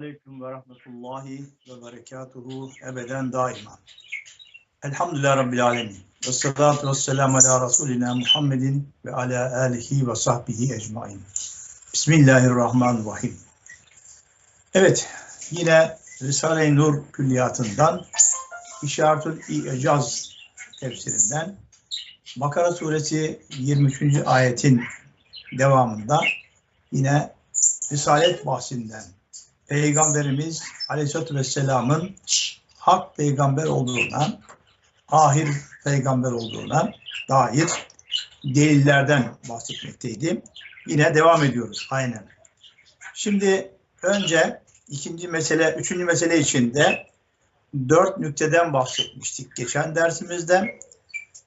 Aleyküm ve rahmetullahi ve berekatuhu ebeden daima. Elhamdülillah Rabbil alemin. Ve salatu ve selamu ala Resulina Muhammedin ve ala alihi ve sahbihi ecmain. Bismillahirrahmanirrahim. Evet, yine Risale-i Nur külliyatından İşaretül İcaz tefsirinden Bakara suresi 23. ayetin devamında yine Risalet bahsinden Peygamberimiz Aleyhisselatü Vesselam'ın hak peygamber olduğuna, ahir peygamber olduğuna dair delillerden bahsetmekteydi. Yine devam ediyoruz aynen. Şimdi önce ikinci mesele, üçüncü mesele içinde dört nükteden bahsetmiştik geçen dersimizde.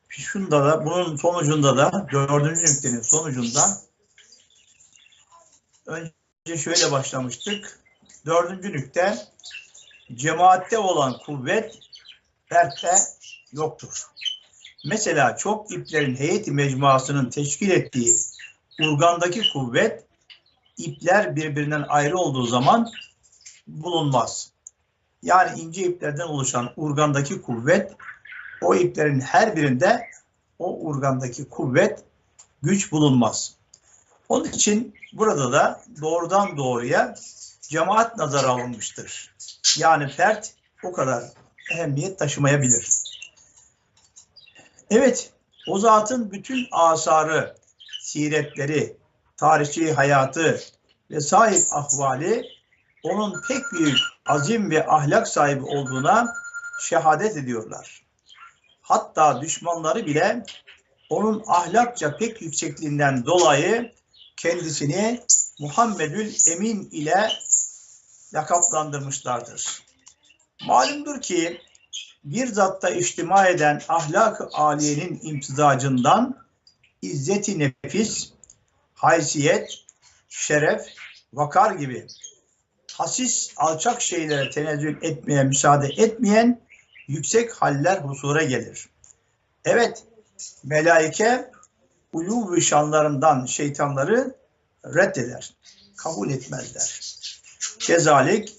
Şunda da, bunun sonucunda da, dördüncü nüktenin sonucunda önce şöyle başlamıştık. Dördüncü nükte, cemaatte olan kuvvet fertte yoktur. Mesela çok iplerin heyeti mecmuasının teşkil ettiği urgandaki kuvvet, ipler birbirinden ayrı olduğu zaman bulunmaz. Yani ince iplerden oluşan urgandaki kuvvet, o iplerin her birinde o urgandaki kuvvet güç bulunmaz. Onun için burada da doğrudan doğruya cemaat nazara alınmıştır. Yani fert o kadar ehemmiyet taşımayabilir. Evet, o zatın bütün asarı, siretleri, tarihi hayatı ve sahip ahvali onun pek büyük azim ve ahlak sahibi olduğuna şehadet ediyorlar. Hatta düşmanları bile onun ahlakça pek yüksekliğinden dolayı kendisini Muhammedül Emin ile lakaplandırmışlardır. Malumdur ki bir zatta içtima eden ahlak-ı aliyenin imtizacından izzeti nefis, haysiyet, şeref, vakar gibi hasis alçak şeylere tenezzül etmeye müsaade etmeyen yüksek haller husura gelir. Evet, melaike ulu şanlarından şeytanları reddeder, kabul etmezler. Kezalik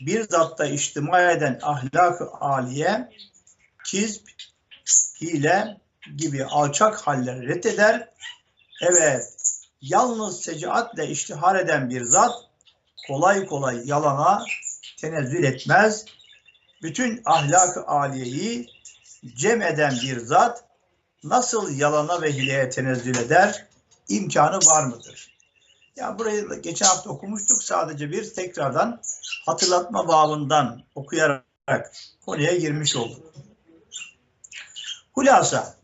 bir zatta içtima eden ahlak-ı aliye, kizb, hile gibi alçak halleri reddeder. Evet, yalnız secaatle iştihar eden bir zat kolay kolay yalana tenezzül etmez. Bütün ahlak-ı aliyeyi cem eden bir zat nasıl yalana ve hileye tenezzül eder? İmkanı var mıdır? Ya burayı geçen hafta okumuştuk. Sadece bir tekrardan hatırlatma babından okuyarak konuya girmiş olduk. Hulasa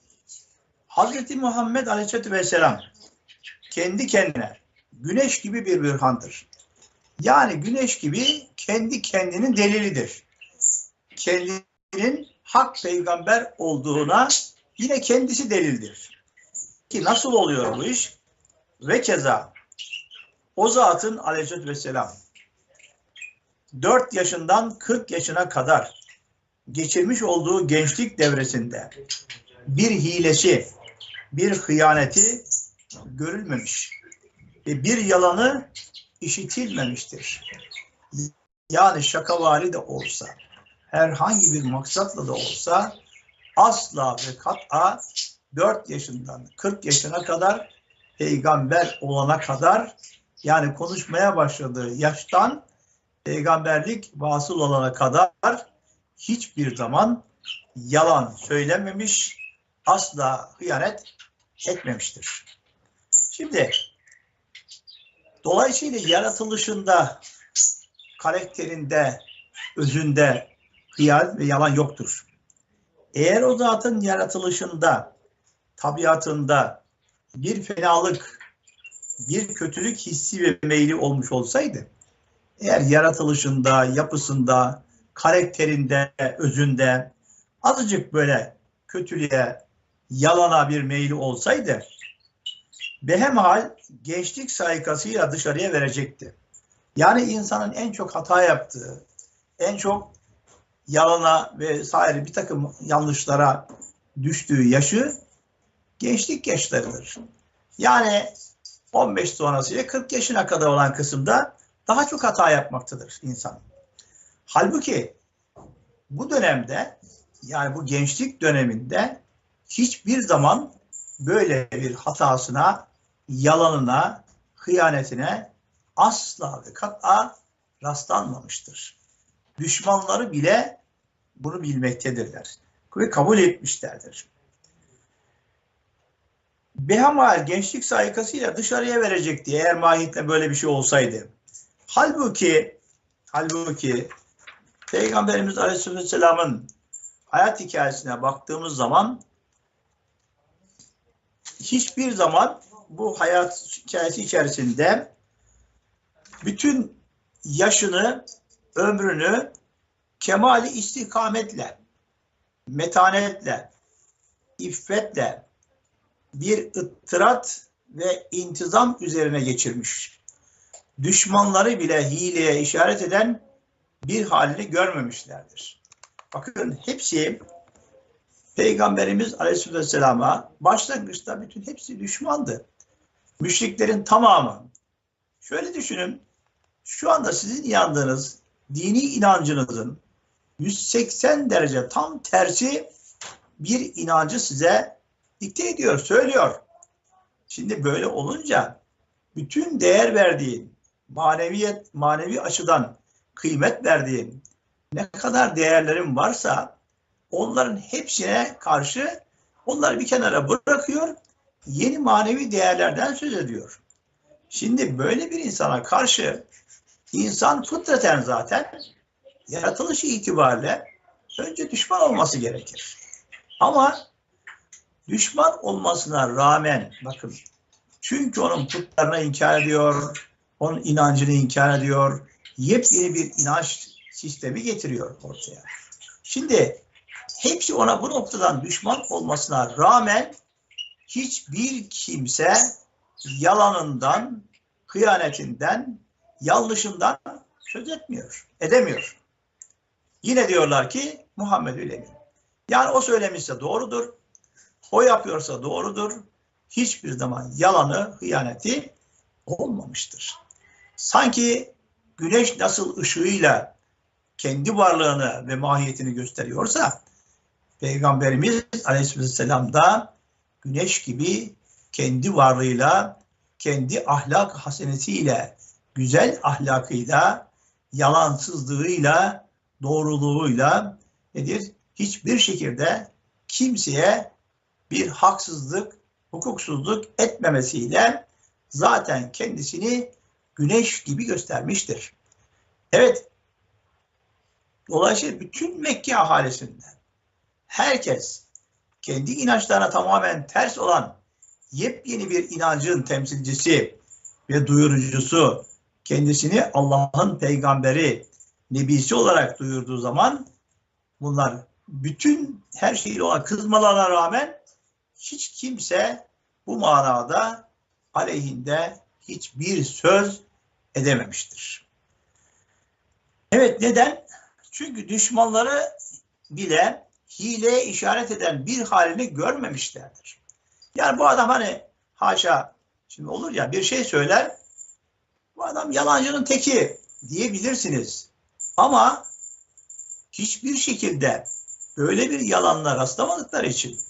Hazreti Muhammed Aleyhisselatü Vesselam kendi kendine güneş gibi bir bürhandır. Yani güneş gibi kendi kendinin delilidir. Kendinin hak peygamber olduğuna yine kendisi delildir. Ki nasıl oluyor bu iş? Ve keza o zatın aleyhissalatü vesselam 4 yaşından 40 yaşına kadar geçirmiş olduğu gençlik devresinde bir hilesi, bir hıyaneti görülmemiş ve bir yalanı işitilmemiştir. Yani şakavari de olsa, herhangi bir maksatla da olsa asla ve kat'a 4 yaşından 40 yaşına kadar peygamber olana kadar yani konuşmaya başladığı yaştan peygamberlik vasıl olana kadar hiçbir zaman yalan söylememiş, asla hıyanet etmemiştir. Şimdi dolayısıyla yaratılışında, karakterinde, özünde hıyanet ve yalan yoktur. Eğer o zatın yaratılışında, tabiatında bir fenalık, bir kötülük hissi ve meyli olmuş olsaydı, eğer yaratılışında, yapısında, karakterinde, özünde azıcık böyle kötülüğe, yalana bir meyli olsaydı, behemhal gençlik saykasıyla dışarıya verecekti. Yani insanın en çok hata yaptığı, en çok yalana vesaire bir takım yanlışlara düştüğü yaşı gençlik yaşlarıdır. Yani 15 sonrasıyla 40 yaşına kadar olan kısımda daha çok hata yapmaktadır insan. Halbuki bu dönemde yani bu gençlik döneminde hiçbir zaman böyle bir hatasına, yalanına, hıyanetine asla ve kat'a rastlanmamıştır. Düşmanları bile bunu bilmektedirler ve kabul etmişlerdir. Behamal gençlik saykasıyla dışarıya verecekti eğer mahiyetle böyle bir şey olsaydı. Halbuki halbuki Peygamberimiz Aleyhisselam'ın hayat hikayesine baktığımız zaman hiçbir zaman bu hayat hikayesi içerisinde bütün yaşını, ömrünü kemali istikametle, metanetle, iffetle bir ıttırat ve intizam üzerine geçirmiş. Düşmanları bile hileye işaret eden bir halini görmemişlerdir. Bakın hepsi Peygamberimiz Aleyhisselam'a başlangıçta bütün hepsi düşmandı. Müşriklerin tamamı. Şöyle düşünün, şu anda sizin inandığınız dini inancınızın 180 derece tam tersi bir inancı size dikte ediyor, söylüyor. Şimdi böyle olunca bütün değer verdiğin, maneviyet, manevi açıdan kıymet verdiğin ne kadar değerlerin varsa onların hepsine karşı onları bir kenara bırakıyor, yeni manevi değerlerden söz ediyor. Şimdi böyle bir insana karşı insan fıtraten zaten yaratılışı itibariyle önce düşman olması gerekir. Ama düşman olmasına rağmen bakın çünkü onun putlarını inkar ediyor, onun inancını inkar ediyor, yepyeni bir inanç sistemi getiriyor ortaya. Şimdi hepsi ona bu noktadan düşman olmasına rağmen hiçbir kimse yalanından, hıyanetinden, yanlışından söz etmiyor, edemiyor. Yine diyorlar ki Muhammed Emin. Yani o söylemişse doğrudur, o yapıyorsa doğrudur. Hiçbir zaman yalanı, hıyaneti olmamıştır. Sanki güneş nasıl ışığıyla kendi varlığını ve mahiyetini gösteriyorsa Peygamberimiz Aleyhisselam da güneş gibi kendi varlığıyla, kendi ahlak hasenesiyle, güzel ahlakıyla, yalansızlığıyla, doğruluğuyla nedir? Hiçbir şekilde kimseye bir haksızlık, hukuksuzluk etmemesiyle zaten kendisini güneş gibi göstermiştir. Evet, dolayısıyla bütün Mekke ahalisinden herkes kendi inançlarına tamamen ters olan yepyeni bir inancın temsilcisi ve duyurucusu kendisini Allah'ın peygamberi, nebisi olarak duyurduğu zaman bunlar bütün her şeyle olan kızmalarına rağmen hiç kimse bu manada aleyhinde hiçbir söz edememiştir. Evet neden? Çünkü düşmanları bile hileye işaret eden bir halini görmemişlerdir. Yani bu adam hani haşa şimdi olur ya bir şey söyler bu adam yalancının teki diyebilirsiniz. Ama hiçbir şekilde böyle bir yalanla rastlamadıkları için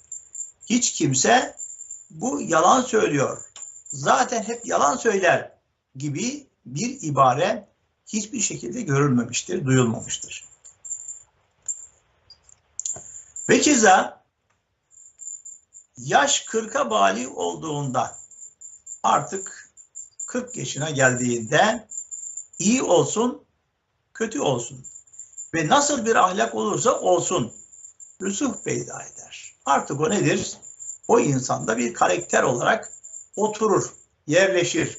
hiç kimse bu yalan söylüyor. Zaten hep yalan söyler gibi bir ibare hiçbir şekilde görülmemiştir, duyulmamıştır. Ve keza yaş 40'a bali olduğunda artık 40 yaşına geldiğinde iyi olsun, kötü olsun ve nasıl bir ahlak olursa olsun rüsuh peyda eder. Artık o nedir? O insanda bir karakter olarak oturur, yerleşir.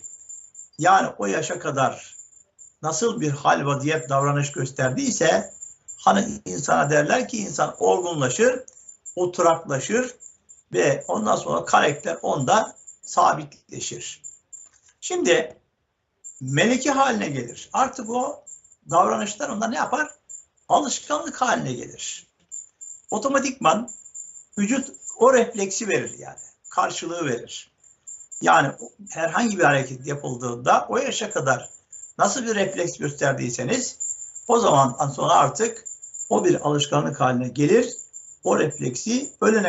Yani o yaşa kadar nasıl bir hal vaziyet davranış gösterdiyse hani insana derler ki insan olgunlaşır, oturaklaşır ve ondan sonra karakter onda sabitleşir. Şimdi meleki haline gelir. Artık o davranışlar onda ne yapar? Alışkanlık haline gelir. Otomatikman vücut o refleksi verir yani. Karşılığı verir. Yani herhangi bir hareket yapıldığında o yaşa kadar nasıl bir refleks gösterdiyseniz o zaman sonra artık o bir alışkanlık haline gelir. O refleksi ölene